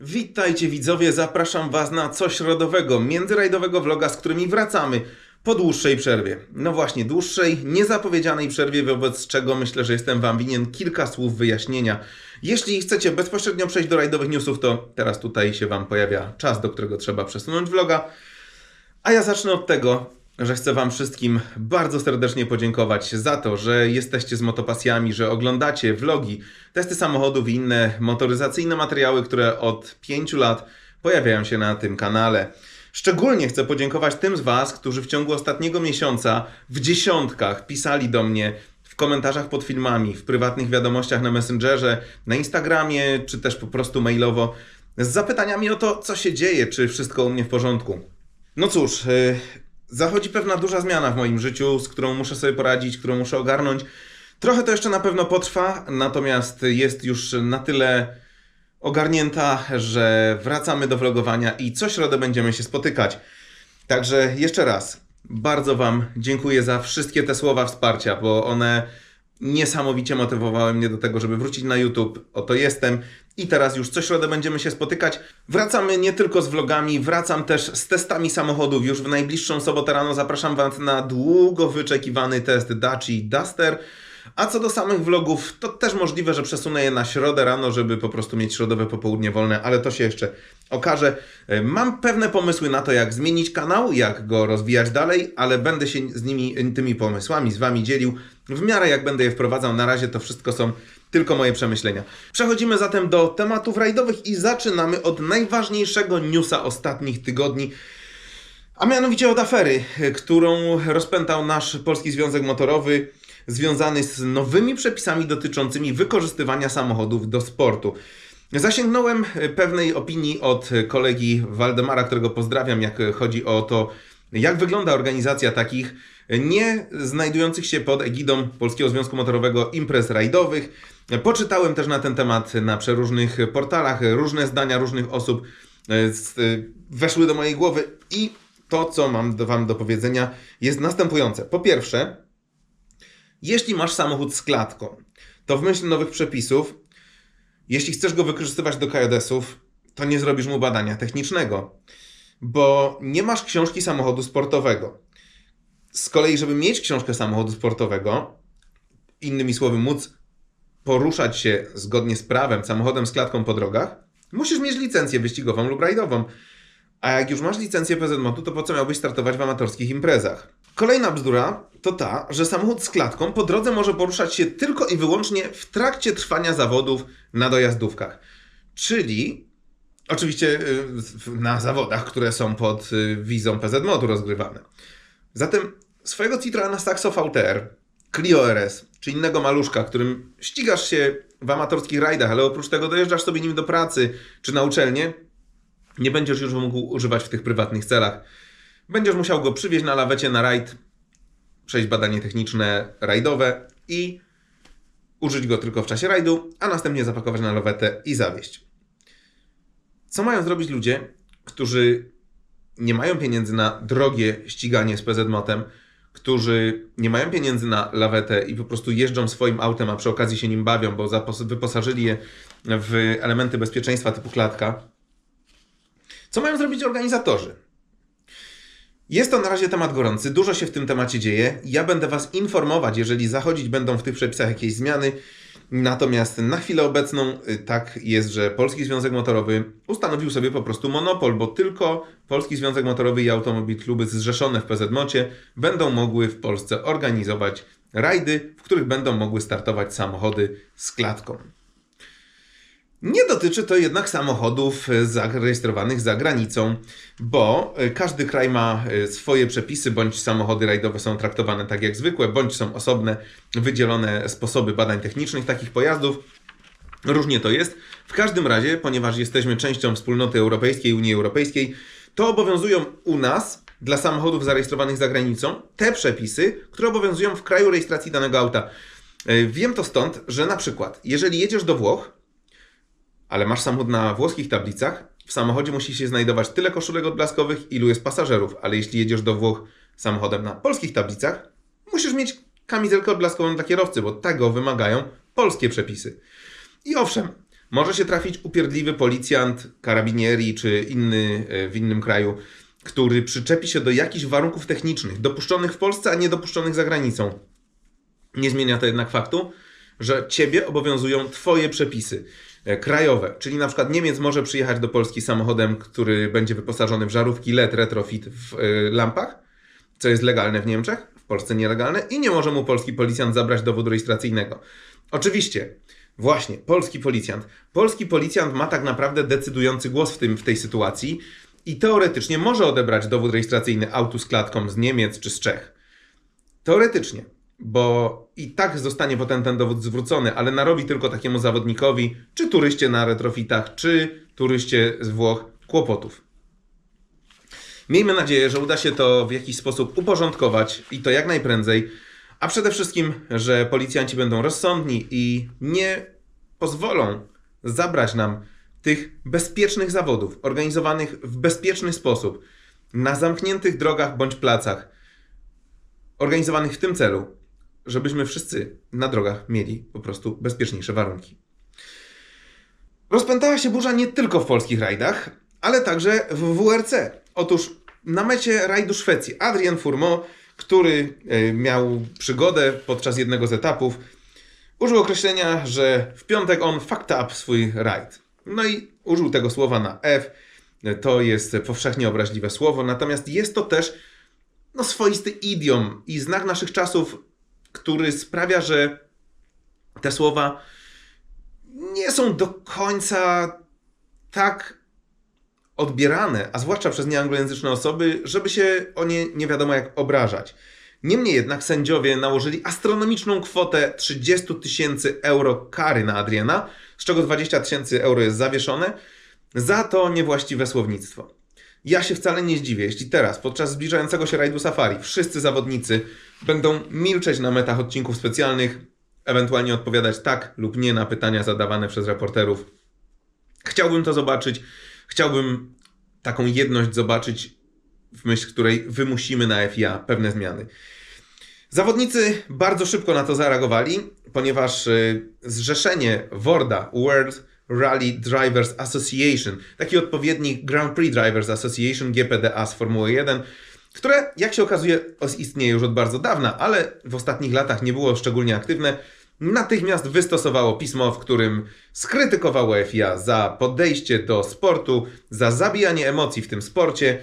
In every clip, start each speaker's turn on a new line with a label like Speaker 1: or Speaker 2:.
Speaker 1: Witajcie widzowie, zapraszam was na coś rodowego, międzyrajdowego vloga, z którymi wracamy po dłuższej przerwie. No właśnie, dłuższej, niezapowiedzianej przerwie, wobec czego myślę, że jestem wam winien kilka słów wyjaśnienia. Jeśli chcecie bezpośrednio przejść do rajdowych newsów, to teraz tutaj się wam pojawia czas, do którego trzeba przesunąć vloga. A ja zacznę od tego, że chcę Wam wszystkim bardzo serdecznie podziękować za to, że jesteście z motopasjami, że oglądacie vlogi, testy samochodów i inne motoryzacyjne materiały, które od 5 lat pojawiają się na tym kanale. Szczególnie chcę podziękować tym z Was, którzy w ciągu ostatniego miesiąca w dziesiątkach pisali do mnie w komentarzach pod filmami, w prywatnych wiadomościach na Messengerze, na Instagramie, czy też po prostu mailowo z zapytaniami o to, co się dzieje, czy wszystko u mnie w porządku. No cóż, yy, zachodzi pewna duża zmiana w moim życiu, z którą muszę sobie poradzić, którą muszę ogarnąć. Trochę to jeszcze na pewno potrwa, natomiast jest już na tyle ogarnięta, że wracamy do vlogowania i co środę będziemy się spotykać. Także jeszcze raz, bardzo Wam dziękuję za wszystkie te słowa wsparcia, bo one niesamowicie motywowały mnie do tego, żeby wrócić na YouTube. Oto jestem i teraz już co środę będziemy się spotykać. Wracamy nie tylko z vlogami, wracam też z testami samochodów. Już w najbliższą sobotę rano zapraszam Was na długo wyczekiwany test Daci Duster. A co do samych vlogów, to też możliwe, że przesunę je na środę rano, żeby po prostu mieć środowe popołudnie wolne, ale to się jeszcze okaże. E, Mam pewne pomysły na to, jak zmienić kanał, jak go rozwijać dalej, ale będę się z nimi, tymi pomysłami z Wami dzielił w miarę jak będę je wprowadzał. Na razie to wszystko są tylko moje przemyślenia. Przechodzimy zatem do tematów rajdowych i zaczynamy od najważniejszego newsa ostatnich tygodni. A mianowicie od afery, którą rozpętał nasz Polski Związek Motorowy, związany z nowymi przepisami dotyczącymi wykorzystywania samochodów do sportu. Zasięgnąłem pewnej opinii od kolegi Waldemara, którego pozdrawiam, jak chodzi o to, jak wygląda organizacja takich nie znajdujących się pod egidą Polskiego Związku Motorowego imprez rajdowych. Poczytałem też na ten temat na przeróżnych portalach, różne zdania różnych osób e, e, weszły do mojej głowy i to, co mam do Wam do powiedzenia, jest następujące. Po pierwsze, jeśli masz samochód z klatką, to w myśl nowych przepisów, jeśli chcesz go wykorzystywać do KJS-ów, to nie zrobisz mu badania technicznego, bo nie masz książki samochodu sportowego. Z kolei, żeby mieć książkę samochodu sportowego, innymi słowy, móc poruszać się zgodnie z prawem samochodem z klatką po drogach, musisz mieć licencję wyścigową lub rajdową. A jak już masz licencję PZMOT-u, to po co miałbyś startować w amatorskich imprezach? Kolejna bzdura to ta, że samochód z klatką po drodze może poruszać się tylko i wyłącznie w trakcie trwania zawodów na dojazdówkach. Czyli oczywiście y, na zawodach, które są pod y, wizą PZMOT-u rozgrywane. Zatem swojego Citroena Saxo VTR, Clio RS czy innego maluszka, którym ścigasz się w amatorskich rajdach, ale oprócz tego dojeżdżasz sobie nim do pracy czy na uczelnię, nie będziesz już mógł używać w tych prywatnych celach. Będziesz musiał go przywieźć na lawecie na rajd, przejść badanie techniczne rajdowe i użyć go tylko w czasie rajdu, a następnie zapakować na lawetę i zawieźć. Co mają zrobić ludzie, którzy nie mają pieniędzy na drogie ściganie z PZMOT-em, którzy nie mają pieniędzy na lawetę i po prostu jeżdżą swoim autem, a przy okazji się nim bawią, bo wyposażyli je w elementy bezpieczeństwa typu klatka. Co mają zrobić organizatorzy? Jest to na razie temat gorący, dużo się w tym temacie dzieje. Ja będę Was informować, jeżeli zachodzić będą w tych przepisach jakieś zmiany. Natomiast na chwilę obecną y, tak jest, że Polski Związek Motorowy ustanowił sobie po prostu monopol, bo tylko Polski Związek Motorowy i Automobil Kluby zrzeszone w PZMocie będą mogły w Polsce organizować rajdy, w których będą mogły startować samochody z klatką. Nie dotyczy to jednak samochodów e, zarejestrowanych za granicą, bo e, każdy kraj ma e, swoje przepisy, bądź samochody rajdowe są traktowane tak jak zwykłe, bądź są osobne, wydzielone sposoby badań technicznych takich pojazdów. Różnie to jest. W każdym razie, ponieważ jesteśmy częścią wspólnoty europejskiej, Unii Europejskiej, to obowiązują u nas dla samochodów zarejestrowanych za granicą te przepisy, które obowiązują w kraju rejestracji danego auta. Wiem to stąd, że na przykład, jeżeli jedziesz do Włoch, ale masz samochód na włoskich tablicach, w samochodzie musi się znajdować tyle koszulek odblaskowych, ilu jest pasażerów, ale jeśli jedziesz do Włoch samochodem na polskich tablicach, musisz mieć kamizelkę odblaskową dla kierowcy, bo tego wymagają polskie przepisy. I owszem, Może się trafić upierdliwy policjant, karabinieri czy inny e, w innym kraju, który przyczepi się do jakichś warunków technicznych, dopuszczonych w Polsce, a nie dopuszczonych za granicą. Nie zmienia to jednak faktu, że ciebie obowiązują twoje przepisy krajowe. Czyli na przykład Niemiec może przyjechać do Polski samochodem, który będzie wyposażony w żarówki LED retrofit w e, lampach, co jest legalne w Niemczech, w Polsce nielegalne i nie może mu polski policjant zabrać dowodu rejestracyjnego. Oczywiście, właśnie, polski policjant. Polski policjant ma tak naprawdę decydujący głos w, tym, w tej sytuacji i teoretycznie może odebrać dowód rejestracyjny autu z klatką z Niemiec czy z Czech. Teoretycznie, bo i tak zostanie potem ten dowód zwrócony, ale narobi tylko takiemu zawodnikowi, czy turyście na retrofitach, czy turyście z Włoch kłopotów. Miejmy nadzieję, że uda się to w jakiś sposób uporządkować i to jak najprędzej, a przede wszystkim, że policjanci będą rozsądni i nie pozwolą zabrać nam tych bezpiecznych zawodów, organizowanych w bezpieczny sposób, na zamkniętych drogach bądź placach, organizowanych w tym celu, żebyśmy wszyscy na drogach mieli po prostu bezpieczniejsze warunki. Rozpętała się burza nie tylko w polskich rajdach, ale także w WRC. Otóż na mecie rajdu Szwecji Adrian Furmo, który e, miał przygodę podczas jednego z etapów, użył określenia, że w piątek on fucked up swój rajd. No i użył tego słowa na F. To jest powszechnie obraźliwe słowo, natomiast jest to też no, swoisty idiom i znak naszych czasów, który sprawia, że te słowa nie są do końca tak odbierane, a zwłaszcza przez nieanglojęzyczne osoby, żeby się o nie nie wiadomo jak obrażać. Niemniej jednak sędziowie nałożyli astronomiczną kwotę 30 tysięcy euro kary na Adriana, z czego 20 tysięcy euro jest zawieszone, za to niewłaściwe słownictwo. Ja się wcale nie zdziwię, jeśli teraz, podczas zbliżającego się rajdu safari, wszyscy zawodnicy będą milczeć na metach odcinków specjalnych, ewentualnie odpowiadać tak lub nie na pytania zadawane przez reporterów. Chciałbym to zobaczyć. Chciałbym taką jedność zobaczyć, w myśl której wymusimy na FIA pewne zmiany. Zawodnicy bardzo szybko na to zareagowali, ponieważ y, zrzeszenie WORDA, World Rally Drivers Association, taki odpowiednik Grand Prix Drivers Association GPDA z Formuły 1, które, jak się okazuje, istnieje już od bardzo dawna, ale w ostatnich latach nie było szczególnie aktywne, natychmiast wystosowało pismo, w którym skrytykowało FIA za podejście do sportu, za zabijanie emocji w tym sporcie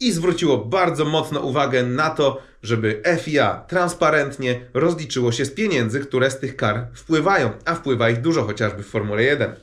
Speaker 1: i zwróciło bardzo mocno uwagę na to, żeby FIA transparentnie rozliczyło się z pieniędzy, które z tych kar wpływają, a wpływa ich dużo chociażby w Formule 1.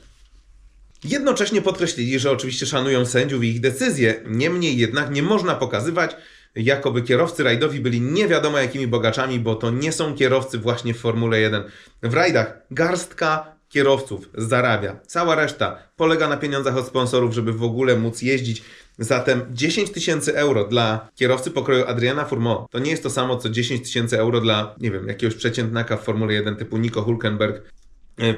Speaker 1: Jednocześnie podkreślili, że oczywiście szanują sędziów i ich decyzje, niemniej jednak nie można pokazywać, jakoby kierowcy rajdowi byli nie wiadomo jakimi bogaczami, bo to nie są kierowcy właśnie w Formule 1. W rajdach garstka kierowców zarabia, cała reszta polega na pieniądzach od sponsorów, żeby w ogóle móc jeździć. Zatem 10 tysięcy euro dla kierowcy pokroju Adriana Furmo to nie jest to samo co 10 tysięcy euro dla, nie wiem, jakiegoś przeciętnaka w Formule 1 typu Nico Hulkenberg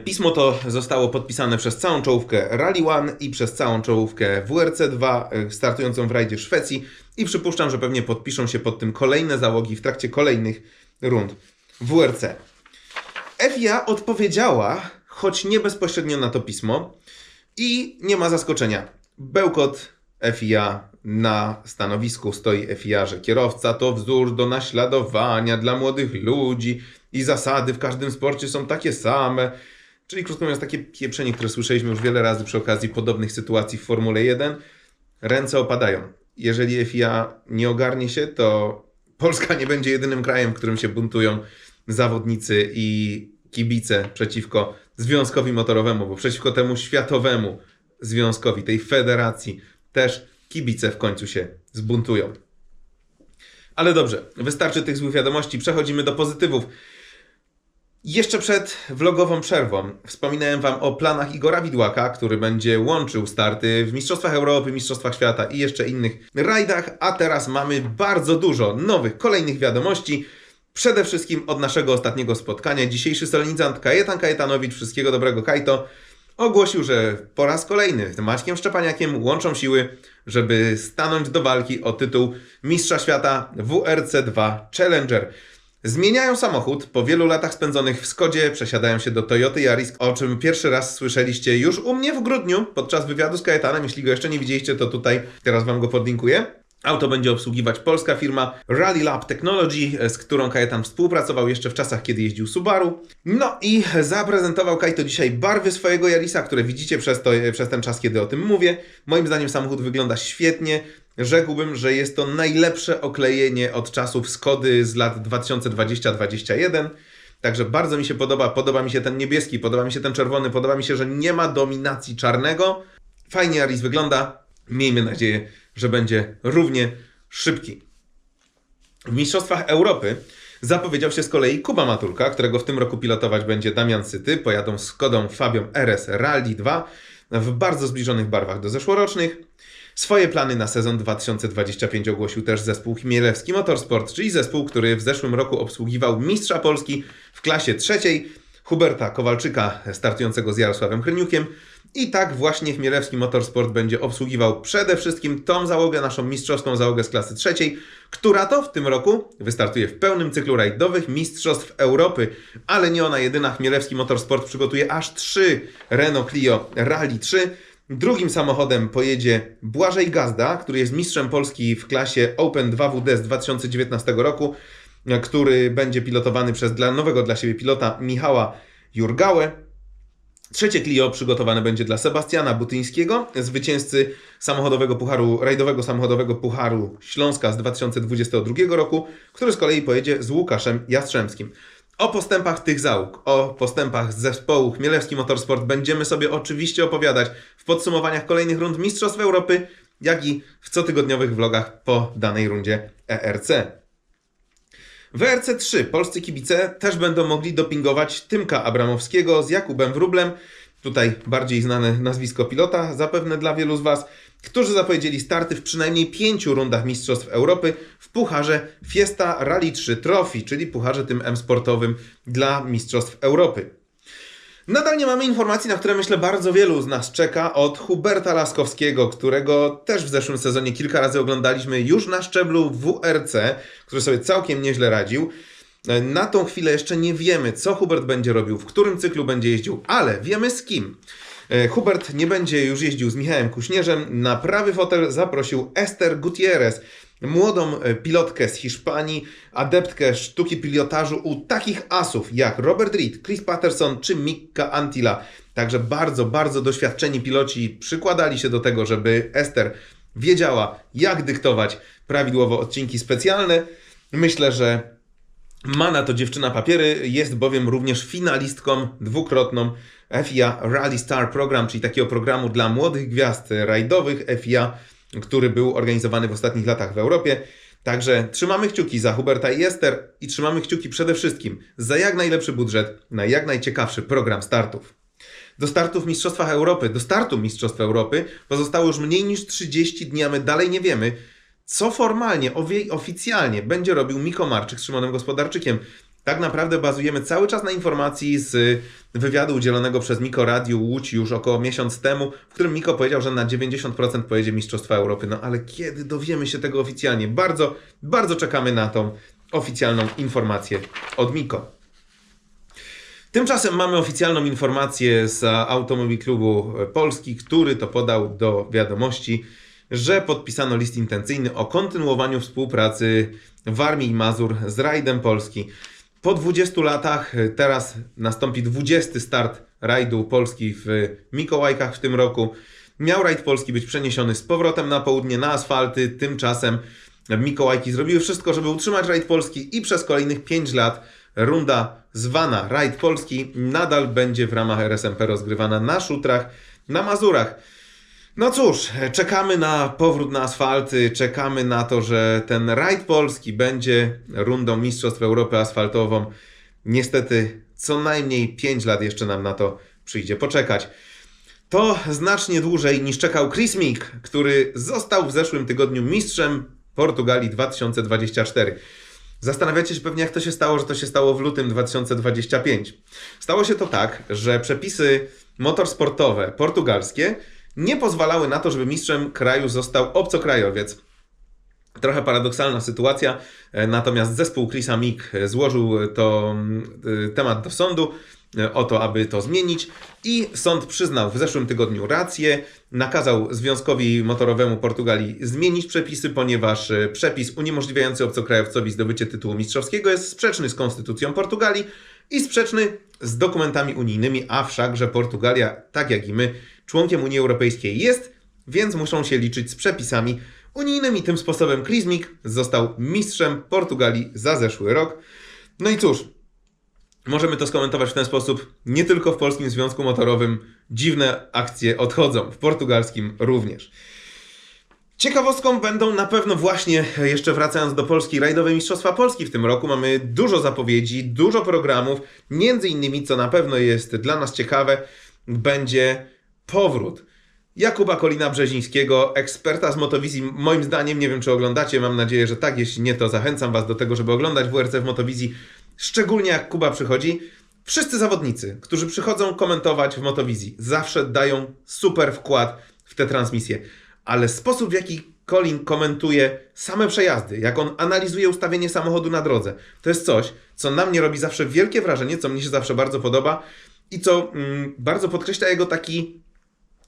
Speaker 1: Pismo to zostało podpisane przez całą czołówkę Rally One i przez całą czołówkę WRC2 e, startującą w rajdzie Szwecji i przypuszczam, że pewnie podpiszą się pod tym kolejne załogi w trakcie kolejnych rund WRC. FIA odpowiedziała, choć nie bezpośrednio na to pismo i nie ma zaskoczenia. Bełkot FIA na stanowisku stoi FIA, że kierowca to wzór do naśladowania dla młodych ludzi i zasady w każdym sporcie są takie same. Czyli krótko mówiąc, takie pieprzenie, które słyszeliśmy już wiele razy przy okazji podobnych sytuacji w Formule 1. Ręce opadają. Jeżeli FIA nie ogarnie się, to Polska nie będzie jedynym krajem, w którym się buntują zawodnicy i kibice przeciwko związkowi motorowemu, bo przeciwko temu światowemu związkowi, tej federacji też kibice w końcu się zbuntują. Ale dobrze, wystarczy tych złych wiadomości, przechodzimy do pozytywów. Jeszcze przed vlogową przerwą wspominałem Wam o planach Igora Widłaka, który będzie łączył starty w Mistrzostwach Europy, Mistrzostwach Świata i jeszcze innych rajdach, a teraz mamy bardzo dużo nowych, kolejnych wiadomości. Przede wszystkim od naszego ostatniego spotkania. Dzisiejszy solenizant Kajetan Kajetanowicz, wszystkiego dobrego Kajto, ogłosił, że po raz kolejny z Maćkiem Szczepaniakiem łączą siły, żeby stanąć do walki o tytuł Mistrza Świata WRC2 Challenger. Zmieniają samochód, po wielu latach spędzonych w Skodzie przesiadają się do Toyoty Yaris, o czym pierwszy raz słyszeliście już u mnie w grudniu podczas wywiadu z Kajetanem. Jeśli go jeszcze nie widzieliście, to tutaj teraz Wam go podlinkuję. Auto będzie obsługiwać polska firma Rally Lab Technology, z którą Kajetan współpracował jeszcze w czasach, kiedy jeździł Subaru. No i zaprezentował Kajto dzisiaj barwy swojego Yarisa, które widzicie przez, to, przez ten czas, kiedy o tym mówię. Moim zdaniem samochód wygląda świetnie. Rzekłbym, że jest to najlepsze oklejenie od czasów Skody z lat 2020-2021. Także bardzo mi się podoba. Podoba mi się ten niebieski, podoba mi się ten czerwony, podoba mi się, że nie ma dominacji czarnego. Fajnie Yaris wygląda. Miejmy nadzieję, że będzie równie szybki. W Mistrzostwach Europy zapowiedział się z kolei Kuba Matulka, którego w tym roku pilotować będzie Damian Syty. Pojadą z Kodą Fabią RS Rally 2 w bardzo zbliżonych barwach do zeszłorocznych. Swoje plany na sezon 2025 ogłosił też zespół Chmielewski Motorsport, czyli zespół, który w zeszłym roku obsługiwał mistrza Polski w klasie trzeciej, Huberta Kowalczyka startującego z Jarosławem Hryniukiem. I tak właśnie Chmielewski Motorsport będzie obsługiwał przede wszystkim tą załogę, naszą mistrzowską załogę z klasy trzeciej, która to w tym roku wystartuje w pełnym cyklu rajdowych Mistrzostw Europy, ale nie ona jedyna. Chmielewski Motorsport przygotuje aż trzy Renault Clio Rally 3. Drugim samochodem pojedzie Błażej Gazda, który jest mistrzem Polski w klasie Open 2WD z 2019 roku, który będzie pilotowany przez dla nowego dla siebie pilota Michała Jurgałę. Trzecie Clio przygotowane będzie dla Sebastiana Butyńskiego, zwycięzcy samochodowego pucharu, rajdowego samochodowego pucharu Śląska z 2022 roku, który z kolei pojedzie z Łukaszem Jastrzębskim. O postępach tych załóg, o postępach zespołu Chmielewski Motorsport będziemy sobie oczywiście opowiadać w podsumowaniach kolejnych rund Mistrzostw Europy, jak i w cotygodniowych vlogach po danej rundzie ERC. W ERC3 polscy kibice też będą mogli dopingować Tymka Abramowskiego z Jakubem Wrublem, tutaj bardziej znane nazwisko pilota, zapewne dla wielu z Was, którzy zapowiedzieli starty w przynajmniej pięciu rundach Mistrzostw Europy w pucharze Fiesta Rally 3 Trophy, czyli pucharze tym M-sportowym dla Mistrzostw Europy. Nadal nie mamy informacji, na które myślę bardzo wielu z nas czeka od Huberta Laskowskiego, którego też w zeszłym sezonie kilka razy oglądaliśmy już na szczeblu WRC, który sobie całkiem nieźle radził. Na tą chwilę jeszcze nie wiemy, co Hubert będzie robił, w którym cyklu będzie jeździł, ale wiemy z kim. Hubert nie będzie już jeździł z Michałem Kuśnierzem. Na prawy fotel zaprosił Esther Gutierrez, młodą pilotkę z Hiszpanii, adeptkę sztuki pilotażu u takich asów jak Robert Reed, Chris Patterson czy Mika Antila. Także bardzo, bardzo doświadczeni piloci przykładali się do tego, żeby Esther wiedziała, jak dyktować prawidłowo odcinki specjalne. Myślę, że ma na to dziewczyna papiery, jest bowiem również finalistką dwukrotną FIA Rally Star Program, czyli takiego programu dla młodych gwiazd rajdowych FIA, który był organizowany w ostatnich latach w Europie. Także trzymamy kciuki za Huberta i Ester i trzymamy kciuki przede wszystkim za jak najlepszy budżet na jak najciekawszy program startów. Do startu w Mistrzostwach Europy, do startu Mistrzostw Europy pozostało już mniej niż 30 dni, a my dalej nie wiemy, co formalnie, oficjalnie będzie robił Miko Marczyk z Szymonem Gospodarczykiem. Tak naprawdę bazujemy cały czas na informacji z wywiadu udzielonego przez Miko Radiu Łódź już około miesiąc temu, w którym Miko powiedział, że na 90% pojedzie Mistrzostwa Europy. No ale kiedy dowiemy się tego oficjalnie? Bardzo, bardzo czekamy na tą oficjalną informację od Miko. Tymczasem mamy oficjalną informację z Automobil Klubu Polski, który to podał do wiadomości, że podpisano list intencyjny o kontynuowaniu współpracy w Armii i Mazur z Rajdem Polski. Po 20 latach teraz nastąpi 20 start rajdu Polski w Mikołajkach w tym roku. Miał rajd Polski być przeniesiony z powrotem na południe na asfalty, tymczasem Mikołajki zrobiły wszystko, żeby utrzymać rajd Polski i przez kolejnych 5 lat runda zwana Rajd Polski nadal będzie w ramach RSMP rozgrywana na szutrach na Mazurach. No cóż, czekamy na powrót na asfalty, czekamy na to, że ten rajd polski będzie rundą Mistrzostw Europy asfaltową. Niestety, co najmniej 5 lat jeszcze nam na to przyjdzie poczekać. To znacznie dłużej niż czekał Chris Meek, który został w zeszłym tygodniu mistrzem Portugalii 2024. Zastanawiacie się pewnie, jak to się stało, że to się stało w lutym 2025. Stało się to tak, że przepisy motorsportowe portugalskie nie pozwalały na to, żeby mistrzem kraju został obcokrajowiec. Trochę paradoksalna sytuacja, e, natomiast zespół Chrisa Mick e, złożył to e, temat do sądu o to, aby to zmienić i sąd przyznał w zeszłym tygodniu rację, nakazał Związkowi Motorowemu Portugalii zmienić przepisy, ponieważ przepis uniemożliwiający obcokrajowcowi zdobycie tytułu mistrzowskiego jest sprzeczny z konstytucją Portugalii i sprzeczny z dokumentami unijnymi, a wszakże Portugalia, tak jak i my, członkiem Unii Europejskiej jest, więc muszą się liczyć z przepisami unijnymi. Tym sposobem Mick został mistrzem Portugalii za zeszły rok. No i cóż, możemy to skomentować w ten sposób. Nie tylko w Polskim Związku Motorowym dziwne akcje odchodzą, w portugalskim również. Ciekawostką będą na pewno właśnie, jeszcze wracając do Polski, rajdowe Mistrzostwa Polski w tym roku. Mamy dużo zapowiedzi, dużo programów, między innymi, co na pewno jest dla nas ciekawe, będzie powrót Jakuba Kolina Brzezińskiego, eksperta z Motowizji. Moim zdaniem, nie wiem czy oglądacie, mam nadzieję, że tak. Jeśli nie, to zachęcam Was do tego, żeby oglądać WRC w Motowizji, szczególnie jak Kuba przychodzi. Wszyscy zawodnicy, którzy przychodzą komentować w Motowizji, zawsze dają super wkład w te transmisje, ale sposób w jaki Colin komentuje same przejazdy, jak on analizuje ustawienie samochodu na drodze, to jest coś, co na mnie robi zawsze wielkie wrażenie, co mnie się zawsze bardzo podoba i co mm, bardzo podkreśla jego taki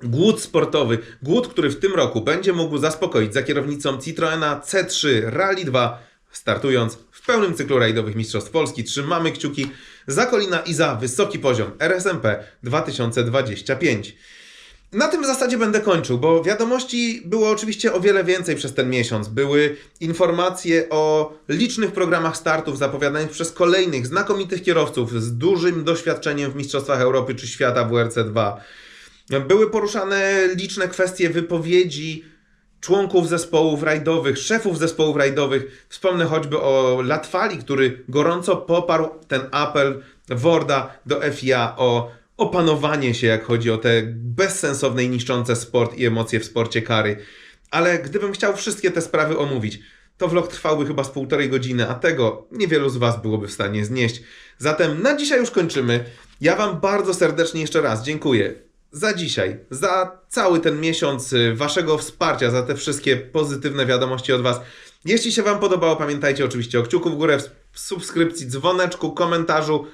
Speaker 1: Głód sportowy, głód, który w tym roku będzie mógł zaspokoić za kierownicą Citroena C3 Rally 2, startując w pełnym cyklu rajdowych Mistrzostw Polski. Trzymamy kciuki za Kolina i za wysoki poziom RSMP 2025. Na tym zasadzie będę kończył, bo wiadomości było oczywiście o wiele więcej przez ten miesiąc. Były informacje o licznych programach startów zapowiadanych przez kolejnych znakomitych kierowców z dużym doświadczeniem w Mistrzostwach Europy czy Świata w WRC2. Były poruszane liczne kwestie wypowiedzi członków zespołów rajdowych, szefów zespołów rajdowych. Wspomnę choćby o Latwali, który gorąco poparł ten apel Worda do FIA o opanowanie się, jak chodzi o te bezsensowne i niszczące sport i emocje w sporcie kary. Ale gdybym chciał wszystkie te sprawy omówić, to vlog trwałby chyba z półtorej godziny, a tego niewielu z Was byłoby w stanie znieść. Zatem na dzisiaj już kończymy. Ja Wam bardzo serdecznie jeszcze raz dziękuję za dzisiaj, za cały ten miesiąc y, Waszego wsparcia, za te wszystkie pozytywne wiadomości od Was. Jeśli się Wam podobało, pamiętajcie oczywiście o kciuku w górę, w subskrypcji, dzwoneczku, komentarzu,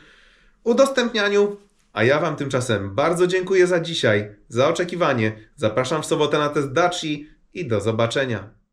Speaker 1: udostępnianiu. A ja Wam tymczasem bardzo dziękuję za dzisiaj, za oczekiwanie. Zapraszam w sobotę na test Daci i do zobaczenia.